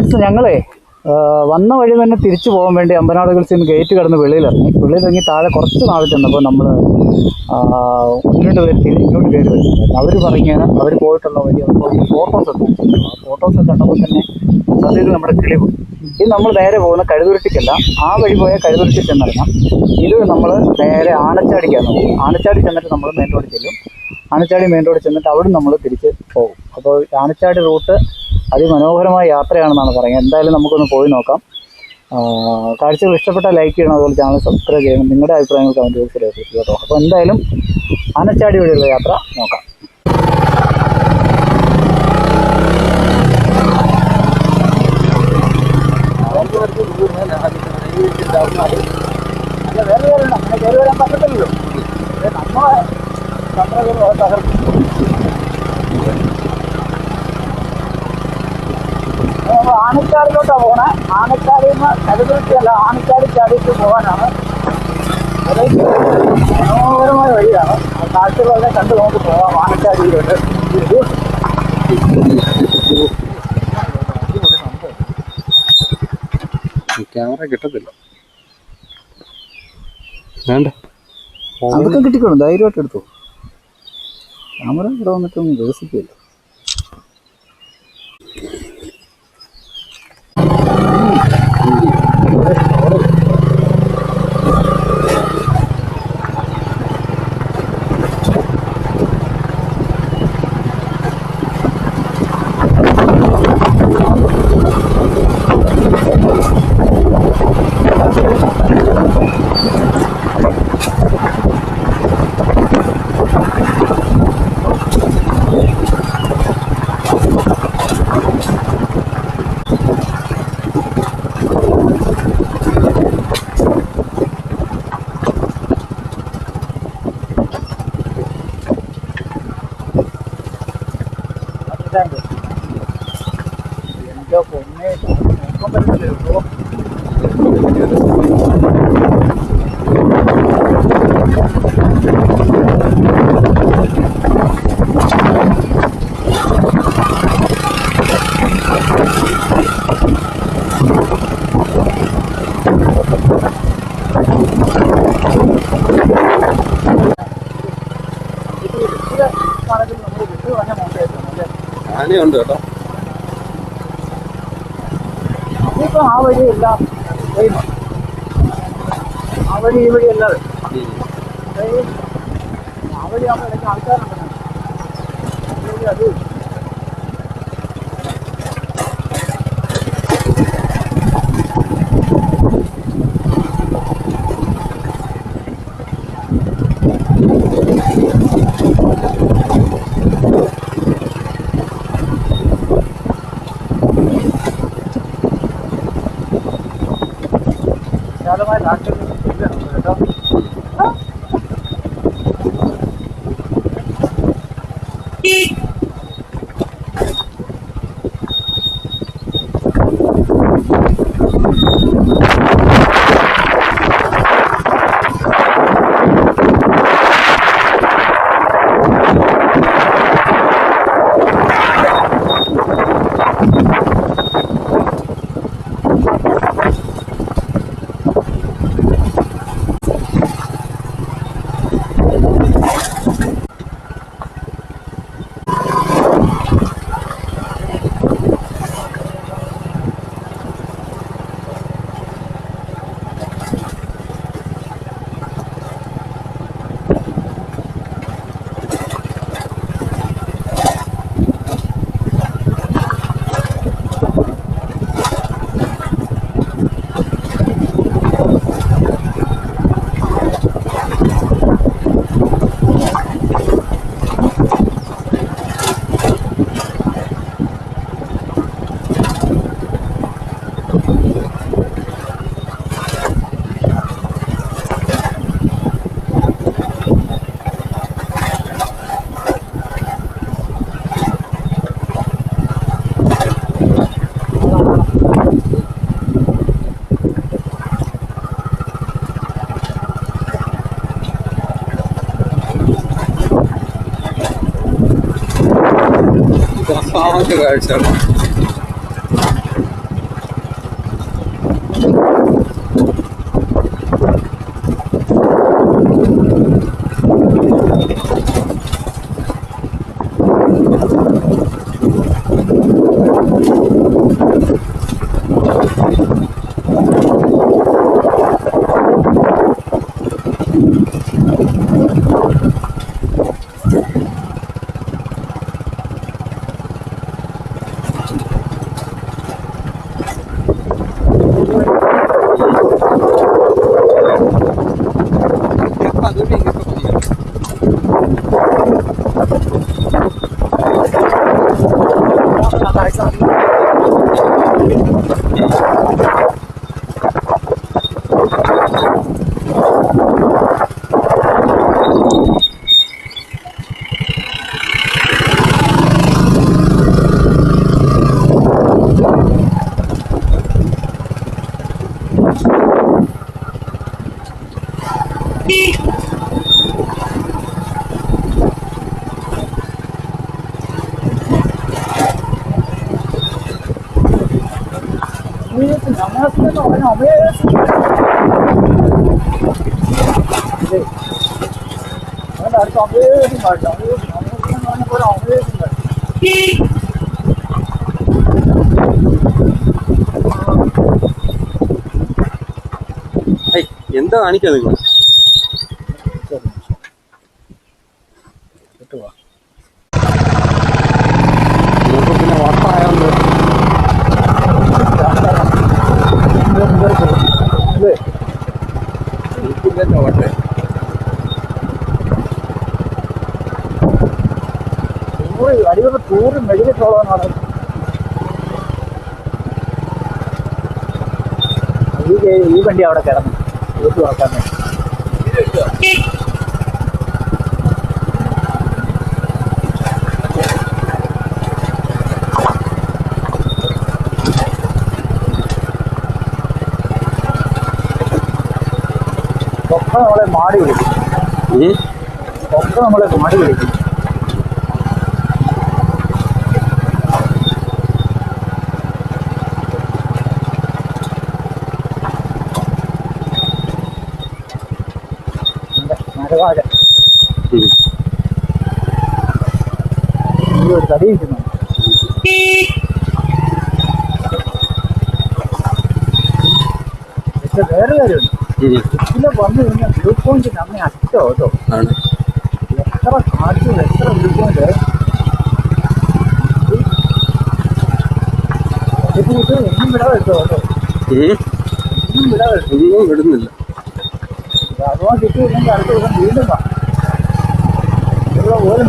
friends ഞങ്ങളേ വന്ന വഴി തന്നെ തിരിച്ചു പോകാൻ വേണ്ടി അമ്പനാട് ഹിൽസിൽ നിന്ന് ഗേറ്റ് കടന്ന് വെളിയിലിറങ്ങി. വെളിയിലിറങ്ങി താഴെ കുറച്ച് നാൾ ചെന്നപ്പോൾ നമ്മൾ ഒന്ന് രണ്ട് പേര് തിരിഞ്ഞോട്ട് കയറി വരുന്നുണ്ടായിരുന്നു. അവർ പറഞ്ഞാൽ അവർ പോയിട്ടുള്ള വഴി അവർക്ക് ഫോട്ടോസ് അയച്ചിരുന്നു. ആ ഫോട്ടോസ് കണ്ടപ്പോൾ തന്നെ സത്യത്തിൽ നമ്മുടെ കിളി പോയി ഇത് നമ്മൾ നേരെ പോകുന്ന കഴുതുരുട്ടിക്കല്ല ആ വഴി പോയാൽ കഴുതുരുട്ടി ചെന്നിറങ്ങാം ഇത് നമ്മൾ നേരെ ആനച്ചാടിക്കാന്ന് പോകും ആനച്ചാടി ചെന്നിട്ട് നമ്മൾ മെയിൻ റോഡ് ചെല്ലും. ആനച്ചാടി മെയിൻ റോഡ് ചെന്നിട്ട് അവിടെ നമ്മൾ തിരിച്ച് പോകും. അപ്പോൾ ആനച്ചാടി റൂട്ട് അതിമനോഹരമായ യാത്രയാണെന്നാണ് പറയുന്നത്. എന്തായാലും നമുക്കൊന്ന് പോയി നോക്കാം. കാഴ്ചകൾ ഇഷ്ടപ്പെട്ട ലൈക്ക് ചെയ്യണം. അതുപോലെ ചാനൽ സബ്സ്ക്രൈബ് ചെയ്യണം. നിങ്ങളുടെ അഭിപ്രായങ്ങൾ കമന്റ് ബോക്സിൽ രേഖപ്പെടുത്തുക കേട്ടോ. അപ്പോൾ എന്തായാലും ആനച്ചാടി വഴിയുള്ള യാത്ര നോക്കാം. വേറെ വേറെ അങ്ങനെ കയറി വരാൻ പറ്റത്തില്ലല്ലോ. നമ്മളെ തകർക്കും നമ്മൾ ആനച്ചാടിലോട്ടാണ് പോണേ. ആനച്ചാടിയിൽ നിന്ന് കരുതൃത്തിയല്ല ആനക്കാടി ചാടിയിട്ട് പോകാനാണ്. മനോഹരമായ വഴിയാണ്. കാഴ്ചകളെ കാഴ്ചകളൊക്കെ കണ്ട് നമുക്ക് പോകാം ആനക്കാടിയിലോട്ട്. ക്യാമറ കിട്ടത്തില്ല. വേണ്ട. അതൊക്കെ കിട്ടിക്കോളും. ധൈര്യമായിട്ട് എടുത്തു. ക്യാമറ ഇവിടെ വന്നിട്ടൊന്നും വികസിക്കില്ല you ആനയുണ്ട് കേട്ടോ. ഇപ്പൊ ആ വഴി എല്ലാം ആ വഴി ഈ വഴി അല്ലാതെ ആ വഴി ആകുമ്പോൾ ആൾക്കാരുണ്ട്. അത് డాక్టర్ രസമായിട്ട് കാഴ്ചയാണ് ഏയ്, എന്താ കാണിക്കാ നിങ്ങൾ നമുക്ക് പിന്നെ വട്ടായോണ്ട് എനിക്കില്ലല്ലോ വട്ടേ അടിവൊക്കെ നിങ്ങൾ മെഴുകിട്ടുള്ളതാണ് ഈ കേ- ഈ വണ്ടി അവിടെ കിടന്നു. വീട്ടു തുറക്കാൻ വേണ്ടി ഒക്കെ നമ്മളെ മാടി വിളിക്കും ഉം. ഒക്കെ നമ്മളെ മാടി വിളിക്കും ഈ ഒരു തടി ഇരിക്കുന്നു പക്ഷെ വേറെ കാര്യമുണ്ട്. ഇതിലെ വന്നു കഴിഞ്ഞാൽ വ്യൂ പോയിന്റ് നമ്മെ അറ്റോ കേട്ടോ. എത്ര കാറ്റും എത്ര വ്യൂ പോയിന്റ് ഒന്നും വിടാതെ കേട്ടോ. ഒന്നും വിടാതെ ഒന്നും വിടുന്നില്ല. അഥവാ കിട്ടിയില്ലെങ്കിൽ അടുത്ത ദിവസം വീണ്ടും വാ ഇവിടെ പോലും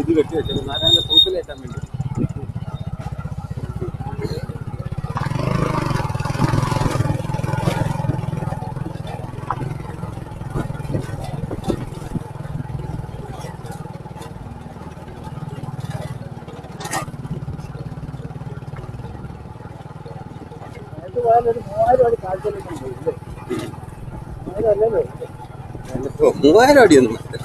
ഇത് വെട്ടി വെച്ചത് നാരായണ തൂക്കിലേറ്റാൻ മൂവായിരം അടിയൊന്നും പറ്റില്ല.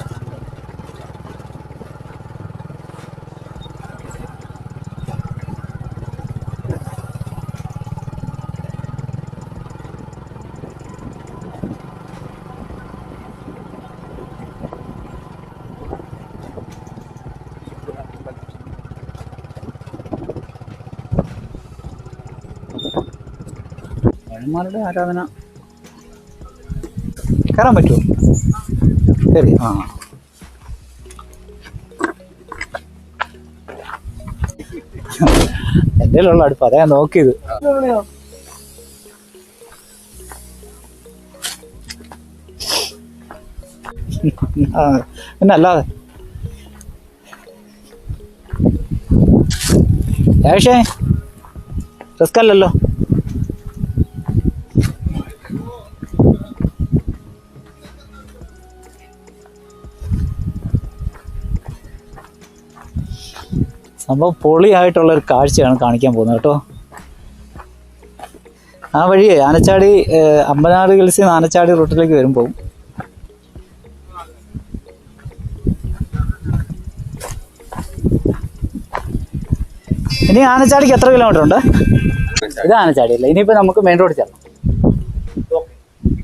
ആരാധന കയറാൻ പറ്റുമോ ശരി. ആ. എന്റെ ഉള്ള അടുപ്പ് അതാ നോക്കിയത്. പിന്നെ അല്ലാതെ. ഏഷേ റിസ്ക് അല്ലല്ലോ. സംഭവം പൊളിയായിട്ടുള്ള ഒരു കാഴ്ചയാണ് കാണിക്കാൻ പോകുന്നത് കേട്ടോ. ആ വഴി ആനച്ചാടി അമ്പനാട് ഹിൽസിൽ നിന്ന് ആനച്ചാടി റൂട്ടിലേക്ക് വരുമ്പോൾ ഇനി ആനച്ചാടിക്ക് എത്ര കിലോമീറ്റർ ഉണ്ട്? ഇത് ആനച്ചാടി അല്ല ഇനിയിപ്പോ നമുക്ക് മെയിൻ റോഡ് ചെല്ലാം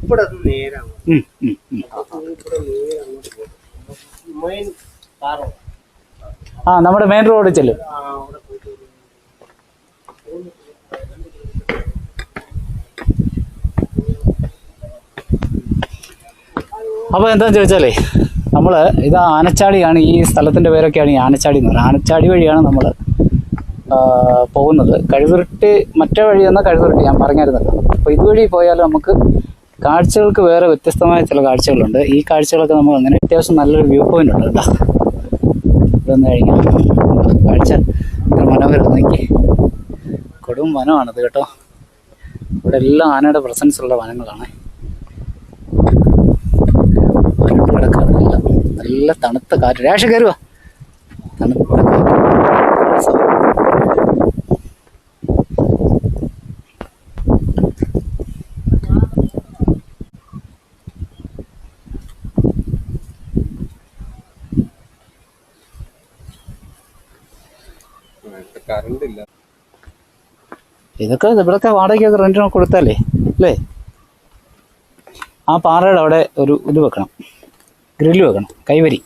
ഇവിടെ നേരാണ് ആ നമ്മുടെ മെയിൻ റോഡ് ചെല്ലും. അപ്പൊ എന്താന്ന് അപ്പോൾ എന്താണെന്ന് ചോദിച്ചാലേ നമ്മൾ ഇത് ആനച്ചാടിയാണ് ഈ സ്ഥലത്തിന്റെ പേരൊക്കെയാണ് ഈ ആനച്ചാടി എന്ന് പറയുന്നത്. ആനച്ചാടി വഴിയാണ് നമ്മൾ പോകുന്നത്. കഴുതുരുട്ടി മറ്റേ വഴി എന്ന കഴുതുരുട്ടി. ഞാൻ പറഞ്ഞായിരുന്നല്ലോ. അപ്പോൾ ഇതുവഴി പോയാൽ നമുക്ക് കാഴ്ചകൾക്ക് വേറെ വ്യത്യസ്തമായ ചില കാഴ്ചകളുണ്ട്. ഈ കാഴ്ചകളൊക്കെ നമ്മൾ അങ്ങനെ അത്യാവശ്യം നല്ലൊരു വ്യൂ പോയിന്റ് ഉണ്ട് കേട്ടോ. ഇവിടെ നിന്ന് കഴിഞ്ഞാൽ കാഴ്ച ഇത്ര മനോഹരം നോക്കി. കൊടും വനമാണത് കേട്ടോ. ഇവിടെ എല്ലാം ആനയുടെ പ്രസൻസ് ഉള്ള വനങ്ങളാണ്. വരണ്ട് കിടക്കാണ് നല്ല തണുത്ത കാറ്റ്. രേഷ കയറുക തണുത്ത കാറ്റ്. കറണ്ട് ഇല്ല. ഇതൊക്കെ ഇവിടൊക്കെ വാടകയ്ക്കൊക്കെ റെന്റിന് കൊടുത്താലേ അല്ലേ? ആ പാറയുടെ അവിടെ ഒരു ഇത് വെക്കണം. ഗ്രില്ല് വെക്കണം കൈവരി.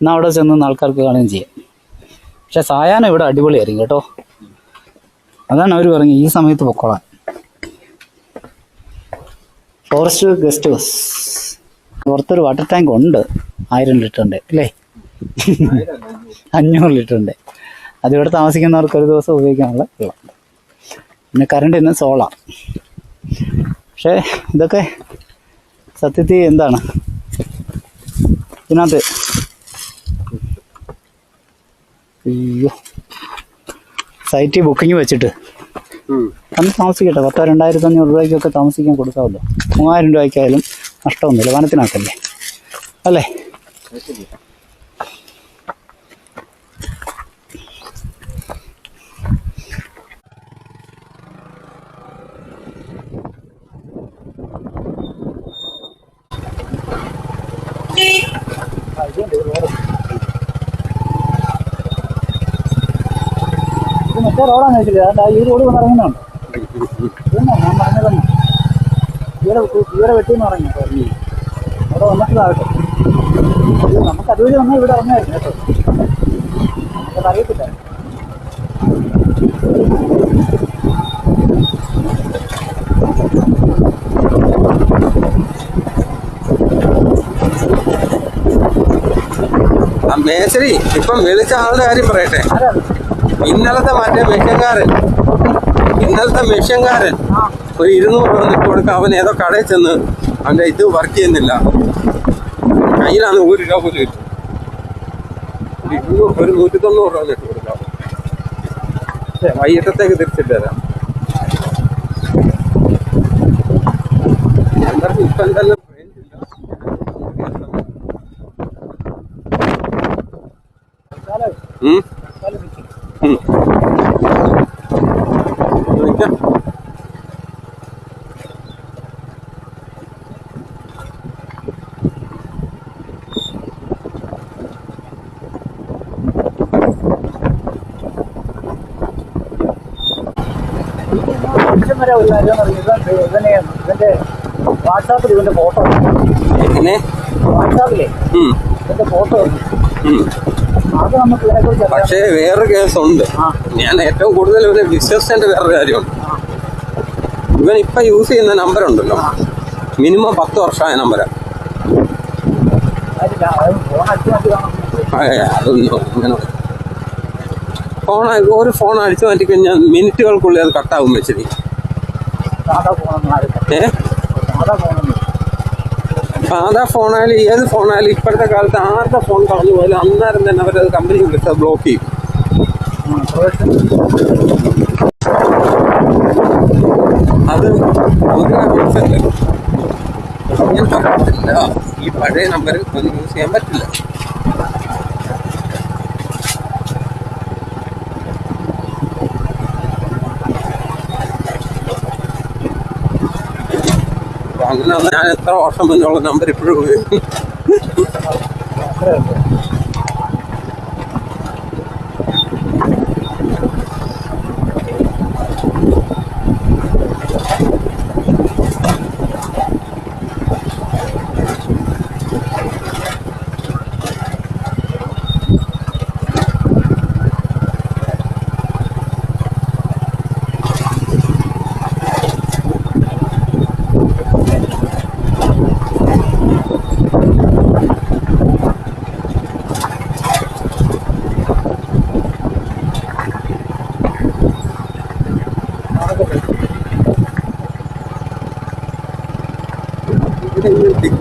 എന്നാ എന്നാൽ അവിടെ ചെന്ന് ആൾക്കാർക്ക് കാണുകയും ചെയ്യാം. പക്ഷെ സായാഹ്നം ഇവിടെ അടിപൊളിയായിരിക്കും കേട്ടോ. അതാണ് അവർ പറഞ്ഞത് ഈ സമയത്ത് പൊക്കോളാൻ. ഫോറസ്റ്റ് ഗസ്റ്റ് ഹൗസ് പുറത്തൊരു വാട്ടർ ടാങ്ക് ഉണ്ട്. ആയിരം ലിറ്ററിന്റെ അല്ലേ? അഞ്ഞൂറ്. ലിറ്ററിന്റെ അതിവിടെ താമസിക്കുന്നവർക്ക് ഒരു ദിവസം ഉപയോഗിക്കാനുള്ള വെള്ളം. പിന്നെ കറണ്ട് ഇന്ന് സോളാർ പക്ഷേ ഇതൊക്കെ സത്യത്തിൽ എന്താണ്? ഇതിനകത്ത് അയ്യോ. സൈറ്റിൽ ബുക്കിംഗ് വെച്ചിട്ട്. അന്ന് താമസിക്കട്ടെ. പത്തോ രണ്ടായിരത്തി അഞ്ഞൂറ് രൂപയ്ക്കൊക്കെ താമസിക്കാൻ കൊടുക്കാമല്ലോ. മൂവായിരം രൂപയ്ക്കായാലും നഷ്ടമൊന്നുമില്ല. വനത്തിനകത്തല്ലേ? അല്ലേ? ഇത് മറ്റേ റോഡാണ് അതാ ഈ റോഡ് വന്ന് ഇറങ്ങുന്നതാണ്. ഇതെന്നാ? ഞാൻ പറഞ്ഞതന്നെ? ഇവിടെ ഇവിടെ വെട്ടിന്ന് പറഞ്ഞു. അവിടെ വന്നിട്ടില്ലാകട്ടെ നമുക്ക് അതുവഴി വന്നാൽ ഇവിടെ ഇറങ്ങായിരുന്നു കേട്ടോ. നമുക്കത് അറിയത്തില്ല. മേശരി ഇപ്പം വിളിച്ച ആളുടെ കാര്യം പറയട്ടെ. ഇന്നലത്തെ മറ്റേ മെഷ്യൻകാരൻ ഇന്നലത്തെ മെഷ്യൻകാരൻ ഒരു ഇരുന്നൂറ് രൂപ ഇട്ട് കൊടുക്കുക അവൻ ഏതോ കടയിൽ ചെന്ന് അവന്റെ ഇത് വർക്ക് ചെയ്യുന്നില്ല. കയ്യിലാണ് ഒരു രൂപ പോലും ഇട്ടു ഇരുന്നൂറ് ഒരു നൂറ്റി തൊണ്ണൂറ് രൂപ ഇട്ട് കൊടുക്കാം വൈകിട്ടത്തേക്ക് തിരിച്ചിട്ട് തരാം എല്ലാവർക്കും ഇപ്പം എന്തെല്ലാം വരെ ഒരു കാര്യം ഇവനെ ഇവന്റെ വാട്സാപ്പിൽ ഇവന്റെ ഫോട്ടോ വാട്സാപ്പിലേ. ഇവന്റെ ഫോട്ടോ പക്ഷേ വേറൊരു കേസുണ്ട്. ഞാൻ ഏറ്റവും കൂടുതൽ ഇവരെ വിശ്വസിച്ചതിന്റെ വേറൊരു കാര്യമുണ്ട്. ഇവൻ ഇപ്പൊ യൂസ് ചെയ്യുന്ന നമ്പർ ഉണ്ടല്ലോ. മിനിമം പത്ത് വർഷമായ നമ്പരാ ഫോൺ അടിച്ചു മാറ്റി കാണാം അതൊന്നും അങ്ങനെ ഫോൺ ഒരു ഫോൺ അടിച്ചു മാറ്റി കഴിഞ്ഞാൽ മിനിറ്റുകൾക്കുള്ളിൽ അത് കട്ടാവും വെച്ചിരിക്കും ഏ? സാധാ ഫോണായാലും ഏത് ഫോണായാലും ഇപ്പോഴത്തെ കാലത്ത് ആരുടെ ഫോൺ കളഞ്ഞു പോയാലും അന്നേരം തന്നെ അവരത് കമ്പനി വിളിച്ചത് ബ്ലോക്ക് ചെയ്യും. അത് ഇങ്ങനെ പറഞ്ഞിട്ടില്ല ഈ പഴയ നമ്പർ ഒന്നും യൂസ് ചെയ്യാൻ പറ്റില്ല. അങ്ങനെ ഞാൻ എത്ര വർഷം മുന്നുള്ള നമ്പർ ഇപ്പോഴും ഉപയോഗിക്കുന്നു.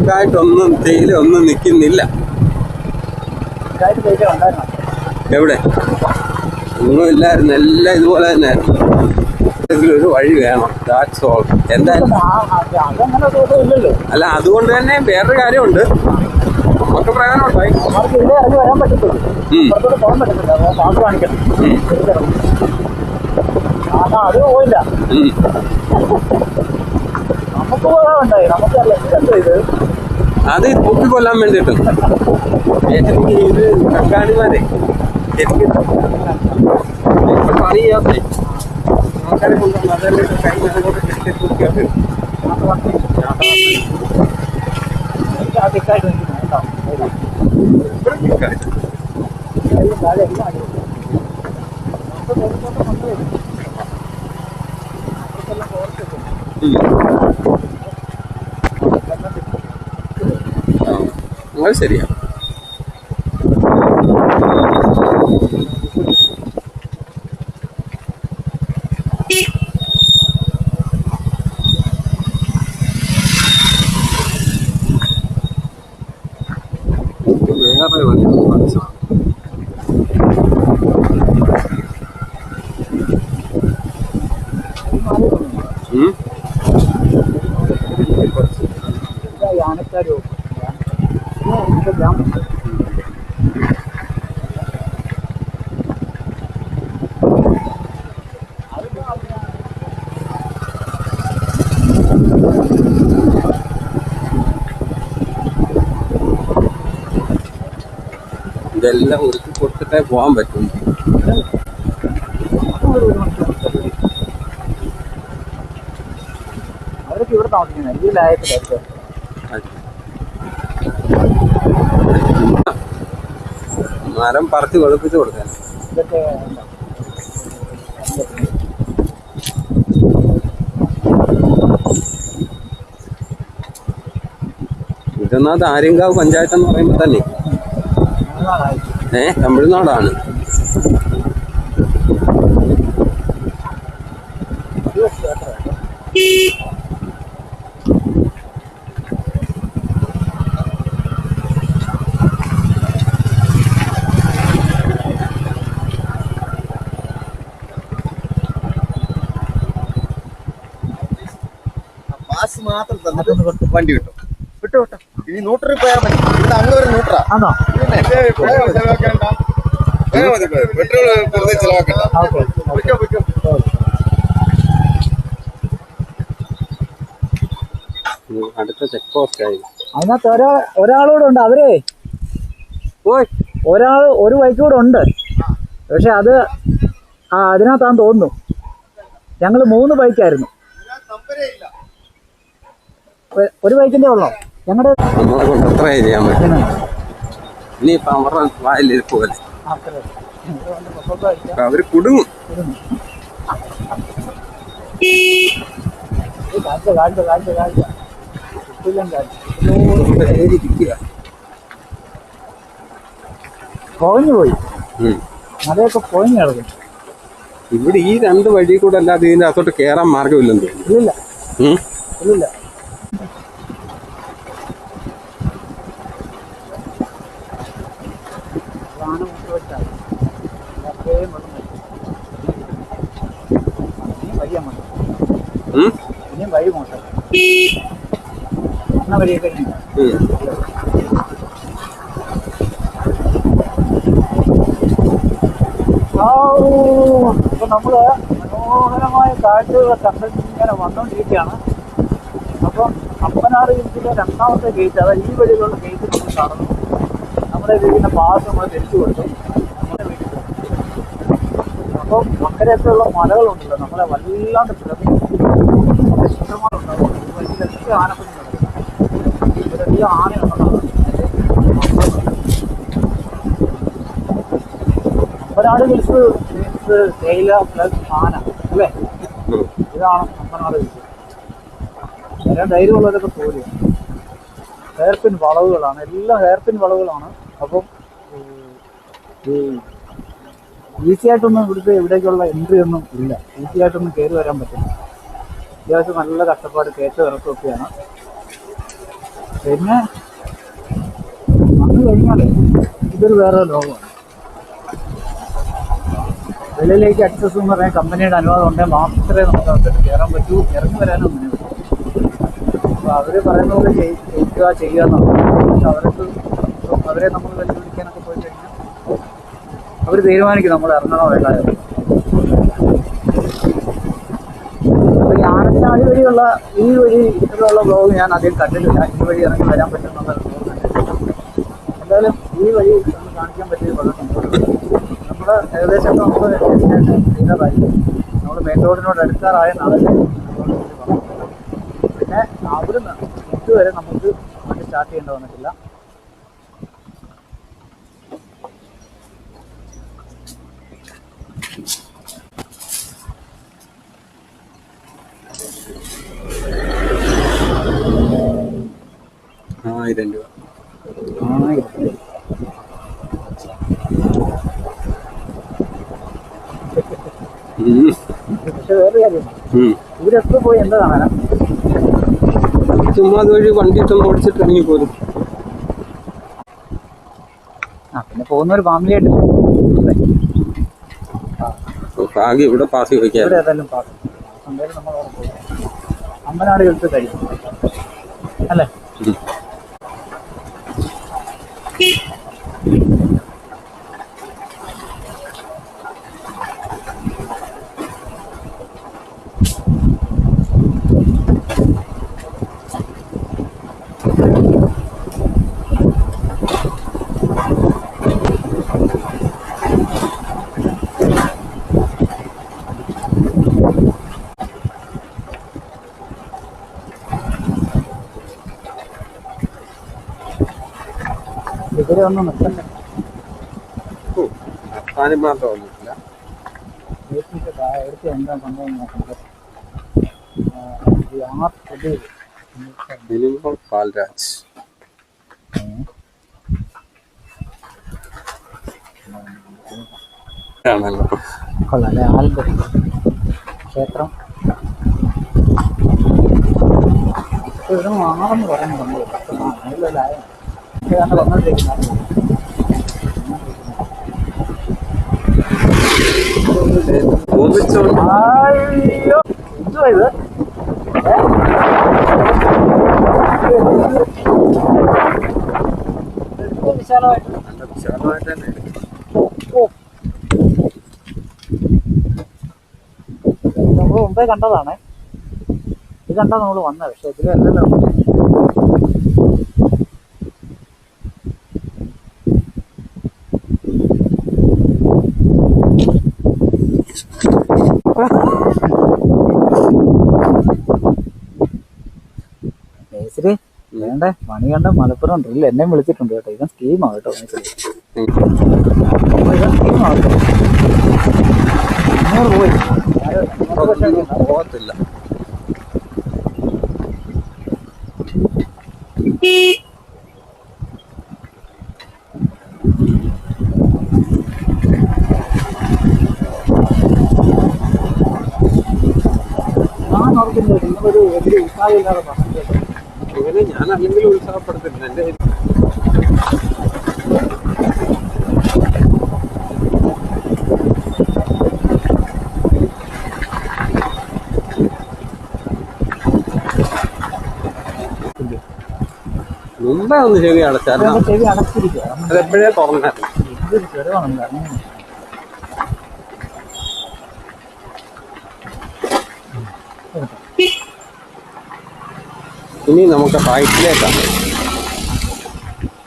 തിക്കായിട്ടൊന്നും തേയില ഒന്നും നിൽക്കുന്നില്ല. എവിടെ? ഒന്നും ഇല്ലായിരുന്നു. എല്ലാം ഇതുപോലെ തന്നെ. എന്തെങ്കിലും ഒരു വഴി വേണം. ദാറ്റ്സ് ഓൾ എന്തായാലും. അല്ല അതുകൊണ്ട് തന്നെ വേറൊരു കാര്യമുണ്ട്. നമുക്ക് പ്രയോജനം ഉണ്ടായി അത് പോയില്ല. ഉം. നമുക്ക് പോകാനുണ്ടായി നമുക്കറിയാം ഇത്? അത് തൂക്കിക്കൊല്ലാൻ വേണ്ടിയിട്ട്. എനിക്ക് ഇത് കക്കാണിമാരെ എനിക്ക് പണി ചെയ്യാത്തേ. ആൾക്കാരെ കൊണ്ടുവന്ന് അതെല്ലാം കൈ അങ്ങോട്ട് കെട്ടി തൂക്കിയത് അത് ശരിയാ വേറെ ഒരു മനസ്സാണ് ഉം? ഇതാ ഈ ആനക്കാരോ ഇത് ഗ്രാമം ഇതെല്ലാം ഒരുക്കി കൊടുത്തിട്ടേ പോകാൻ പറ്റും അവരൊക്കെ ഇവിടെ താമസിക്കുന്നത് ഈ ലായത്തിലായിട്ട് മരം പറിച്ച് വെളുപ്പിച്ച് കൊടുക്കാൻ ഇതൊക്കെ ഇതൊന്നാമത് ആര്യങ്കാവ് പഞ്ചായത്ത് എന്ന് പറയുമ്പോൾ തന്നെ. ഏ തമിഴ്നാടാണ് പാസ് മാത്രം തന്നിട്ട് വണ്ടി കിട്ടും. വിട്ടു വിട്ടോ. ഇനി നൂട്ടറിൽ പോയാൽ മതി. ഇവിടെ അങ്ങ് ഒരു നൂട്ടറാ ആണോ? പെട്രോൾ വെറുതെ ചെലവാക്കണ്ട. പൊയ്ക്കോ. ഉം, അടുത്ത ചെക്ക് പോസ്റ്റ് ആയി. അതിനകത്ത് ഒരാ ഒരാളൂടെ ഉണ്ട്. അവരേ. ഓയ് ഒരാൾ ഒരു ബൈക്ക് കൂടെ ഉണ്ട്. പക്ഷെ അത് ആ അതിനകത്താന്ന് തോന്നുന്നു. ഞങ്ങൾ മൂന്ന് ബൈക്കായിരുന്നു ഒരു ബൈക്കിന്റെ ഉള്ളോ? ഞങ്ങളുടെ ചെയ്യാൻ പറ്റും. ഇനിയിപ്പൊ അവരുടെ പോലെ അവർ കുടുങ്ങും കാഴ്ച കാഴ്ച കാഴ്ച കാഴ്ച ചുറ്റിലും കാഴ്ച ഇരിക്കുക പൊഴഞ്ഞു പോയി. മഴയൊക്കെ പൊഴഞ്ഞു കിടക്കും. ഇവിടെ ഈ രണ്ട് വഴി കൂടെ അല്ലാതെ ഇതിന്റെ അകത്തോട്ട് കേറാൻ മാർഗമില്ലെന്ന് തോന്നുന്നു. ഇല്ലില്ല. ഉം. ഇല്ലില്ല ഇതാണ് മുട്ടുവച്ചാൽ അത്രയും വെള്ളം വരും. ഇപ്പൊ നമ്മൾ മനോഹരമായ കാഴ്ചകൾ കണ്ടിങ്ങനെ വന്നുകൊണ്ടിരിക്കുകയാണ് അപ്പം അമ്പനാട് ഗേറ്റിലെ രണ്ടാമത്തെ ഗേറ്റ് അതായത് ഈ വഴിയിലുള്ള ഗേറ്റ് നമ്മൾ കാണുന്നു. നമ്മുടെ വീടിന്റെ പാസ് നമ്മൾ തിരിച്ചു കൊടുത്തു. അപ്പം അക്കരയൊക്കെയുള്ള മലകളുണ്ടല്ലോ നമ്മളെ വല്ലാണ്ട് ഇഷ്ടമാരുണ്ടാവും വലിയ ആനക്കുഞ്ഞുണ്ട് വലിയ ആനയുണ്ടെന്നാണ് അമ്പനാട് ഹിൽസ് മീൻസ് തേയില പ്ലസ് ആന അല്ലേ. ഇതാണ് അമ്പനാട് ഹിൽസ് വരാൻ ധൈര്യമുള്ളവരൊക്കെ പോലും ഹെയർപിൻ വളവുകളാണ് എല്ലാം ഹെയർപിൻ വളവുകളാണ് അപ്പം ഈസി ആയിട്ടൊന്നും ഇവിടുത്തെ ഇവിടേക്കുള്ള എൻട്രി ഒന്നും ഇല്ല. ഈസിയായിട്ടൊന്നും കയറി വരാൻ പറ്റില്ല. അത്യാവശ്യം നല്ല കഷ്ടപ്പാട് കയറ്റം ഇറക്കമൊക്കെയാണ് പിന്നെ വന്നു കഴിഞ്ഞാൽ ഇതൊരു വേറെ ലോകമാണ്. വെളിയിലേക്ക് അക്സസ് എന്ന് പറയാൻ കമ്പനിയുടെ അനുവാദം ഉണ്ടെങ്കിൽ മാത്രമേ നമുക്ക് അകത്തോട്ട് കയറാൻ പറ്റൂ. ഇറങ്ങി വരാനും അങ്ങനെ അപ്പോൾ അവർ പറയുന്നത് ചെയ്യുക ചെയ്യുക എന്നുള്ളത്. പക്ഷെ അവർക്ക് അവരെ നമ്മൾ വെല്ലുവിളിക്കാനൊക്കെ അവർ തീരുമാനിക്കും നമ്മൾ ഇറങ്ങണോ വേണ്ടോ. ഈ വഴിയുള്ള ഈ വഴി ഇതിലുള്ള ബ്ലോഗ് ഞാൻ അധികം കണ്ടിട്ടില്ല. ഈ വഴി ഇറങ്ങി വരാൻ പറ്റുന്നുള്ള എന്തായാലും ഈ വഴി ഒന്ന് കാണിക്കാൻ പറ്റിയ നമ്മുടെ ഏകദേശം നമുക്ക് നമ്മൾ മെയിൻ റോഡിനോട് അടുക്കാറായ നാളെ പിന്നെ അവിടുന്ന് ഇതുവരെ നമുക്ക് സ്റ്റാർട്ട് ചെയ്യേണ്ടി വന്നിട്ടില്ല. ആയിരം രൂപ. ഉം. പക്ഷെ വേറെ കാര്യം ഇവരൊക്കെ പോയി എന്താ കാണാനാ ചുമ്മാ അതുവഴി വണ്ടി ഇട്ടൊന്ന് ഓടിച്ചിട്ട് ഇറങ്ങി പോരും. ആ പിന്നെ പോകുന്ന ഒരു ഫാമിലി ആയിട്ട്? ഭാഗ്യം ഇവിടെ പാസ് ചോദിക്കാം ഇവിടെ ഏതായാലും പാസ്. എന്തായാലും നമ്മൾ അമ്പനാട് എടുത്ത് കഴിക്കും. അല്ലേ? keep ഇവരെ ഒന്നും നിർത്തണ്ട അത്താനും മാത്രം ഒന്നുമില്ല വീട്ടിന്റെ എടുത്ത് എന്താ സംഭവം നോക്കുന്നത് ആർ പുതിയ ദിലീപ് പാൽരാജ്. ആണല്ലോ. കൊള്ളാം അല്ലേ? ആലപ്പുഴ ക്ഷേത്രം. ഇവിടെ മാറെന്ന് പറയുന്നുണ്ട് വന്നോണ്ടിരിക്കുന്നത് തോന്നിച്ചോണ്ട് അയ്യോ എന്തുവാ ഇത് വിശാലമായിട്ട് തന്നെ. നമ്മൾ മുമ്പേ കണ്ടതാണേ ഇത് കണ്ടാ നമ്മൾ വന്നത് പക്ഷെ ഇതിലല്ലല്ലോ മേസ്രി വേണ്ടേ? മണികണ്ഠൻ മലപ്പുറം ഡ്രിൽ എന്നെ വിളിച്ചിട്ടുണ്ട് കേട്ടോ. ഇവൻ സ്കീമാണ് കേട്ടോ. ഇവൻ സ്കീമാണ് അഞ്ഞൂറ് പോയി. പോകത്തില്ല. ഞാൻ ഓർക്കുന്നത് നിങ്ങളൊരു വലിയ ഉത്സാഹമില്ലാതെ പറഞ്ഞത് അങ്ങനെ ഞാൻ അല്ലെങ്കിൽ ഉത്സാഹപ്പെടുത്തില്ല എന്റെ മുമ്പേ ഒന്ന് ചെവി അടച്ചായിരുന്നു ചെവി അടച്ചിരിക്കുക. അതെപ്പോഴേ തുറന്നായിരുന്നു ചെറുതാണെന്ന് അങ്ങനെ ഇനി നമുക്ക് ഹൈറ്റിലേക്കാണ്.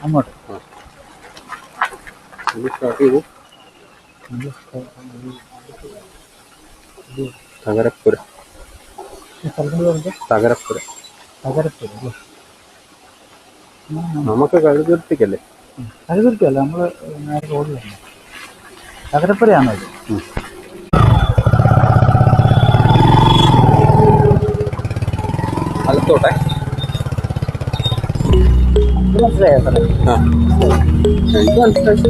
അങ്ങോട്ട്. സ്റ്റാർട്ട് ചെയ്തു. തകരപ്പുര? തകരപ്പുര. തകരപ്പുര. നമുക്ക് കഴുതിർത്തിക്കല്ലേ? കഴുതിർത്തിയല്ല നമ്മൾ നേരെ റോഡിലാണ് തകരപ്പുരയാണോ ഇത്? വലത്തോട്ടെ ഇത് മനസ്സിലായോ സ്ഥലം ആ എനിക്ക് മനസ്സിലായി